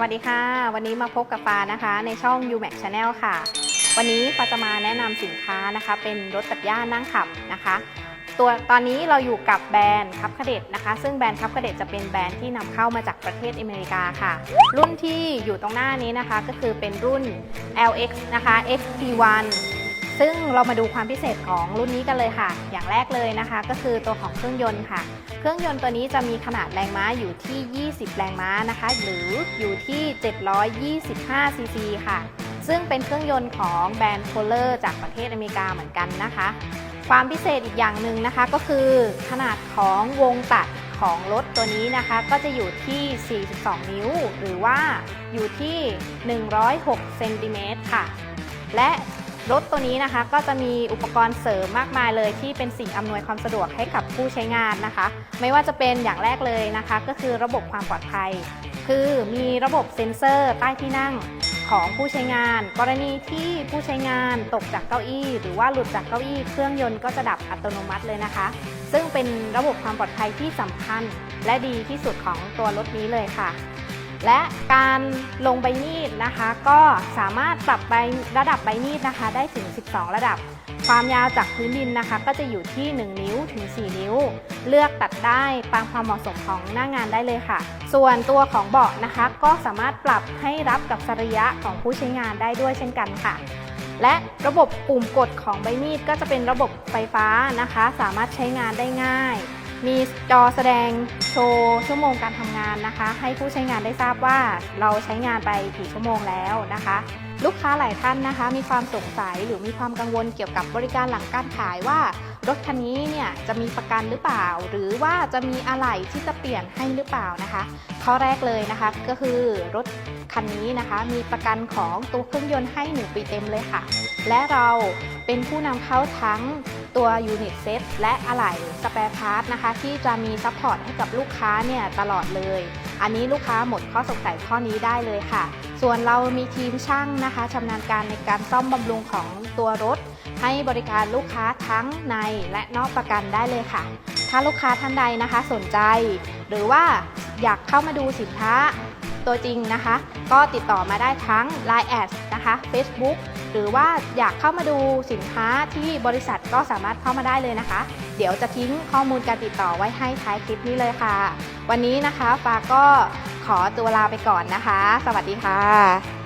วัสดีค่ะ วันนี้มาพบกับฟ้านะคะ ในช่อง UMAX Channel ค่ะ วันนี้ฟ้าจะมาแนะนำสินค้านะคะ เป็นรถตัดหญ้านั่งขับนะคะ ตัวตอนนี้เราอยู่กับแบรนด์คับคเดตนะคะ ซึ่งแบรนด์คับคเดตจะเป็นแบรนด์ที่นำเข้ามาจากประเทศอเมริกาค่ะ รุ่นที่อยู่ตรงหน้านี้นะคะ ก็คือเป็นรุ่น LX นะคะ XT1 ซึ่งเรามาดูความพิเศษของรุ่นนี้กันเลยค่ะ อย่างแรกเลยนะคะ ก็คือตัวของเครื่องยนต์ค่ะ เครื่องยนต์ตัวนี้จะมีขนาดแรงม้าอยู่ที่ 20 แรงม้านะคะ หรืออยู่ที่ 725 ซีซีค่ะ ซึ่งเป็นเครื่องยนต์ของแบรนด์โคลเลอร์จากประเทศอเมริกาเหมือนกันนะคะ ความพิเศษอีกอย่างหนึ่งนะคะ ก็คือขนาดของวงตัดของรถตัวนี้นะคะ ก็จะอยู่ที่ 42 นิ้ว หรือว่าอยู่ที่ 106 เซนติเมตรค่ะ และ รถตัวนี้นะคะก็จะมีอุปกรณ์เสริมมากมายเลยที่เป็นสิ่งอำนวยความสะดวกให้กับผู้ใช้งานนะคะ ไม่ว่าจะเป็นอย่างแรกเลยนะคะ ก็คือระบบความปลอดภัย คือมีระบบเซ็นเซอร์ใต้ที่นั่งของผู้ใช้งาน กรณีที่ผู้ใช้งานตกจากเก้าอี้ หรือว่าหลุดจากเก้าอี้เครื่องยนต์ก็จะดับอัตโนมัติเลยนะคะ ซึ่งเป็นระบบความปลอดภัยที่สำคัญ และดีที่สุดของตัวรถนี้เลยค่ะ และการลงใบมีดนะคะ ก็สามารถปรับใบระดับใบมีดนะคะ ได้ถึง 12 ระดับ ความยาวจากพื้นดินนะคะ ก็จะอยู่ที่ 1 นิ้วถึง 4 นิ้ว เลือกตัดได้ตามความเหมาะสมของหน้างานได้เลยค่ะ ส่วนตัวของเบาะนะคะ ก็สามารถปรับให้รับกับสรีระของผู้ใช้งานได้ด้วยเช่นกันค่ะและระบบปุ่มกดของใบมีดก็จะเป็นระบบไฟฟ้านะคะ สามารถใช้งานได้ง่าย มีจอแสดงโชว์ชั่วโมงการทำงานนะคะ ให้ผู้ใช้งานได้ทราบว่าเราใช้งานไปกี่ชั่วโมงแล้วนะคะ ลูกค้าหลายท่านนะคะ มีความสงสัยหรือมีความกังวลเกี่ยวกับบริการหลังการขายว่ารถคันนี้เนี่ยจะมีประกันหรือเปล่า หรือว่าจะมีอะไหล่ที่จะเปลี่ยนให้หรือเปล่านะคะ ข้อแรกเลยนะคะก็คือรถคันนี้นะคะ มีประกันของตัวเครื่องยนต์ให้ 1 ปีเต็มเลยค่ะ และเราเป็นผู้นำเข้าทั้ง ตัวยูนิตเซตและอะไหล่สเปร์พาร์ทนะคะ ที่จะมีซัพพอร์ตให้กับลูกค้าเนี่ยตลอดเลย อันนี้ลูกค้าหมดข้อสงสัยข้อนี้ได้เลยค่ะ ส่วนเรามีทีมช่างนะคะชำนาญการในการซ่อมบำรุงของตัวรถ ให้บริการลูกค้าทั้งในและนอกประกันได้เลยค่ะ ถ้าลูกค้าท่านใดนะคะสนใจ หรือว่าอยากเข้ามาดูสินค้า ตัวจริงนะคะ ก็ติดต่อมาได้ทั้ง Line แอดนะคะ Facebook หรือว่าอยากเข้ามาดูสินค้าที่บริษัทก็สามารถเข้ามาได้เลยนะคะ เดี๋ยวจะทิ้งข้อมูลการติดต่อไว้ให้ท้ายคลิปนี้เลยค่ะ วันนี้นะคะฟ้าก็ขอตัวลาไปก่อนนะคะ สวัสดีค่ะ